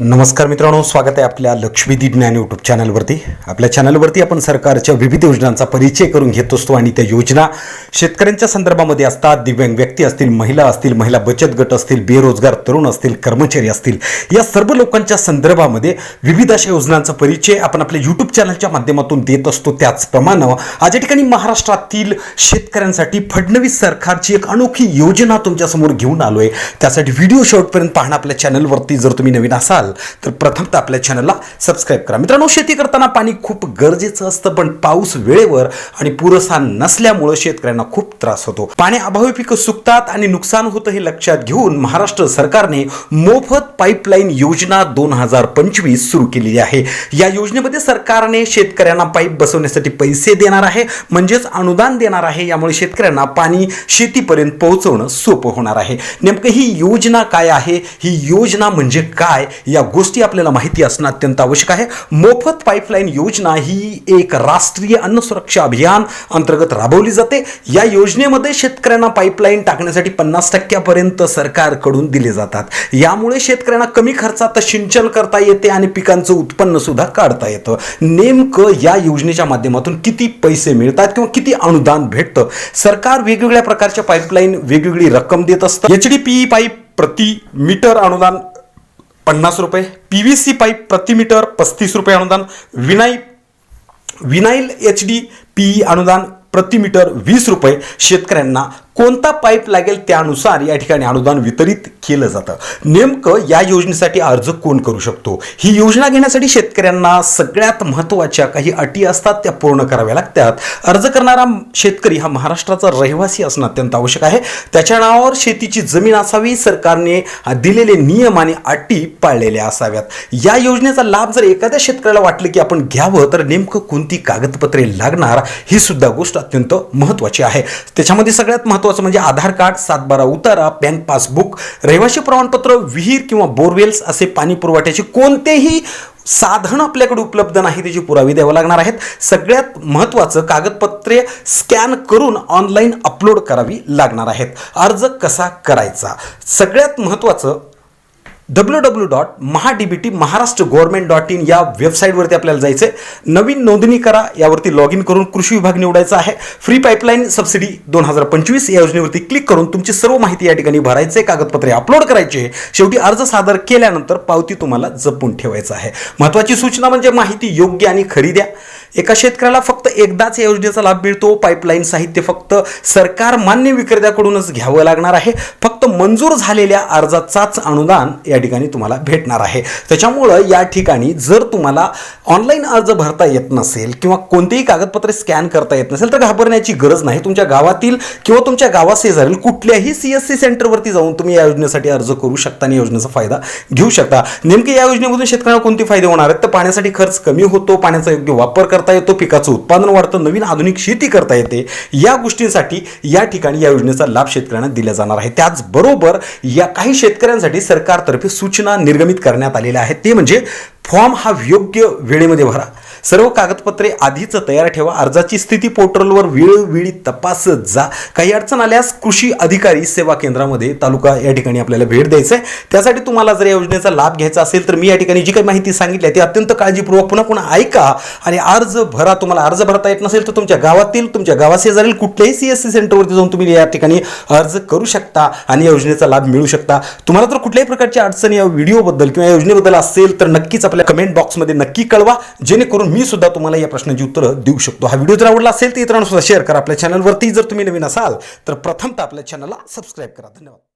नमस्कार मित्रांनो स्वागत आहे आपल्या लक्ष्मीदी ज्ञान यूट्यूब चॅनलवरती आपल्या चॅनलवरती आपण सरकारच्या विविध योजनांचा परिचय करून घेत असतो आणि त्या योजना शेतकऱ्यांच्या संदर्भामध्ये असतात. दिव्यांग व्यक्ती असतील महिला असतील महिला बचत गट असतील बेरोजगार तरुण असतील कर्मचारी असतील. या सर्व लोकांच्या संदर्भामध्ये विविध अशा योजनांचा परिचय आपण आपल्या यूट्यूब चॅनलच्या माध्यमातून देत असतो. त्याचप्रमाणे आज या ठिकाणी महाराष्ट्रातील शेतकऱ्यांसाठी फडणवीस सरकारची एक अनोखी योजना तुमच्यासमोर घेऊन आलो आहे त्यासाठी व्हिडिओ शेवटपर्यंत पाहणं आपल्या चॅनलवरती जर तुम्ही नवीन असाल असाल तर प्रथम तर आपल्या चॅनलला सबस्क्राईब करा. मित्रांनो शेती करताना पाणी खूप गरजेचं असतं पण पाऊस वेळेवर आणि पुरेसा नसल्यामुळं शेतकऱ्यांना खूप त्रास होतो. पाणी अभावी पिकं सुकतात आणि नुकसान होतं हे लक्षात घेऊन महाराष्ट्र सरकारने मोफत पाईपलाईन योजना दोन हजार पंचवीस सुरू केलेली आहे. या योजनेमध्ये सरकारने शेतकऱ्यांना पाईप बसवण्यासाठी पैसे देणार आहे म्हणजेच अनुदान देणार आहे. यामुळे शेतकऱ्यांना पाणी शेतीपर्यंत पोहोचवणं सोपं होणार आहे. नेमकं ही योजना काय आहे? ही योजना म्हणजे काय? या गोष्टी आपल्याला माहिती असणं अत्यंत आवश्यक आहे. मोफत पाईपलाईन योजना ही एक राष्ट्रीय अन्न सुरक्षा अभियान अंतर्गत राबवली जाते. या योजनेमध्ये शेतकऱ्यांना पाईपलाईन टाकण्यासाठी पन्नास टक्क्यापर्यंत सरकारकडून दिले जातात. यामुळे शेतकऱ्यांना कमी खर्चात सिंचन करता येते आणि पिकांचं उत्पन्न सुद्धा काढता येतं. नेमकं या योजनेच्या माध्यमातून किती पैसे मिळतात किंवा किती अनुदान भेटतं? सरकार वेगवेगळ्या प्रकारच्या पाईपलाईन वेगवेगळी रक्कम देत असतं. एच डी पी पाईप प्रति मीटर अनुदान पन्नास रुपये. पी व्ही सी पाईप प्रति मीटर पस्तीस रुपये अनुदान. विनाई विनाईल एच डी पी अनुदान प्रति मीटर वीस रुपये. शेतकऱ्यांना कोणता पाईप लागेल त्यानुसार या ठिकाणी अनुदान वितरित केलं जातं? नेमकं या योजनेसाठी अर्ज कोण करू शकतो? ही योजना घेण्यासाठी शेतकऱ्यांना सगळ्यात महत्त्वाच्या काही अटी असतात त्या पूर्ण कराव्या लागतात. अर्ज करणारा शेतकरी हा महाराष्ट्राचा रहिवासी असणं अत्यंत आवश्यक आहे. त्याच्या नावावर शेतीची जमीन असावी सरकारने दिलेले नियम आणि अटी पाळलेल्या असाव्यात. या योजनेचा लाभ जर एखाद्या शेतकऱ्याला वाटलं की आपण घ्यावं तर नेमकं कोणती कागदपत्रे लागणार ही सुद्धा गोष्ट अत्यंत महत्त्वाची आहे. त्याच्यामध्ये सगळ्यात महत्त्वाचं म्हणजे आधार कार्ड सातबारा उतारा बँक पासबुक रहिवासी प्रमाणपत्र विहीर किंवा बोरवेल्स असे पाणी पुरवठ्याचे कोणतेही साधन आपल्याकडे उपलब्ध नाही त्याची पुरावे द्यावे लागणार आहेत. सगळ्यात महत्त्वाचं कागदपत्रे स्कॅन करून ऑनलाईन अपलोड करावी लागणार आहेत. अर्ज कसा करायचा? सगळ्यात महत्त्वाचं W W dot MahaDBT Maharashtra government dot in या वेबसाईटवरती आपल्याला जायचं आहे नवीन नोंदणी करा यावरती लॉग इन करून कृषी विभाग निवडायचा आहे. फ्री पाईपलाईन सबसिडी दोन हजार पंचवीस या योजनेवरती क्लिक करून तुमची सर्व माहिती या ठिकाणी भरायचे कागदपत्रे अपलोड करायचे. शेवटी अर्ज सादर केल्यानंतर पावती तुम्हाला जपून ठेवायचं आहे. महत्त्वाची सूचना म्हणजे माहिती योग्य आणि खरी द्या. एका शेतकऱ्याला फक्त एकदाच या योजनेचा लाभ मिळतो. पाईपलाईन साहित्य फक्त सरकार मान्य विक्रेत्याकडूनच घ्यावं लागणार आहे. फक्त मंजूर झालेल्या अर्जाचाच अनुदान या ठिकाणी तुम्हाला भेटणार आहे. त्याच्यामुळं या ठिकाणी जर तुम्हाला ऑनलाईन अर्ज भरता येत नसेल किंवा कोणतेही कागदपत्रे स्कॅन करता येत नसेल तर घाबरण्याची गरज नाही. तुमच्या गावातील किंवा तुमच्या गावाशेजारील कुठल्याही सी एस सी सेंटरवरती जाऊन तुम्ही या योजनेसाठी अर्ज करू शकता आणि योजनेचा फायदा घेऊ शकता. नेमके या योजनेमधून शेतकऱ्यांना कोणते फायदे होणार आहेत? तर पाण्यासाठी खर्च कमी होतो पाण्याचा योग्य वापर करता येतो पिकाचं उत्पादन वाढतं नवीन आधुनिक शेती करता येते. या गोष्टींसाठी या ठिकाणी या योजनेचा लाभ शेतकऱ्यांना दिला जाणार आहे. त्याचबरोबर या काही शेतकऱ्यांसाठी सरकारतर्फे सूचना निर्गमित करण्यात आलेल्या आहेत. ते म्हणजे फॉर्म हा योग्य वेळेमध्ये भरा. सर्व कागदपत्रे आधीच तयार ठेवा. अर्जाची स्थिती पोर्टलवर वेळोवेळी तपासत जा. काही अडचण आल्यास कृषी अधिकारी सेवा केंद्रामध्ये तालुका या ठिकाणी आपल्याला भेट द्यायचं आहे त्यासाठी तुम्हाला जर या योजनेचा लाभ घ्यायचा असेल तर मी या ठिकाणी जी काही माहिती सांगितली आहे ती अत्यंत काळजीपूर्वक पुन्हा पुन्हा ऐका आणि अर्ज भरा. तुम्हाला अर्ज भरता येत नसेल तर तुमच्या गावातील तुमच्या गावाशेजारील कुठल्याही सी एस सी सेंटरवरती जाऊन तुम्ही या ठिकाणी अर्ज करू शकता आणि या योजनेचा लाभ मिळू शकता. तुम्हाला जर कुठल्याही प्रकारची अडचण या व्हिडिओबद्दल किंवा या योजनेबद्दल असेल तर नक्कीच आपल्या कमेंट बॉक्समध्ये नक्की कळवा. जेणेकरून मी सुद्धा तुम्हाला या प्रश्नाची उत्तरं देऊ शकतो. हा व्हिडिओ जर आवडला असेल तर इतरांना सुद्धा शेअर करा. आपल्या चॅनलवरती जर तुम्ही नवीन असाल तर प्रथमतः आपल्या चॅनलला सबस्क्राईब करा. धन्यवाद.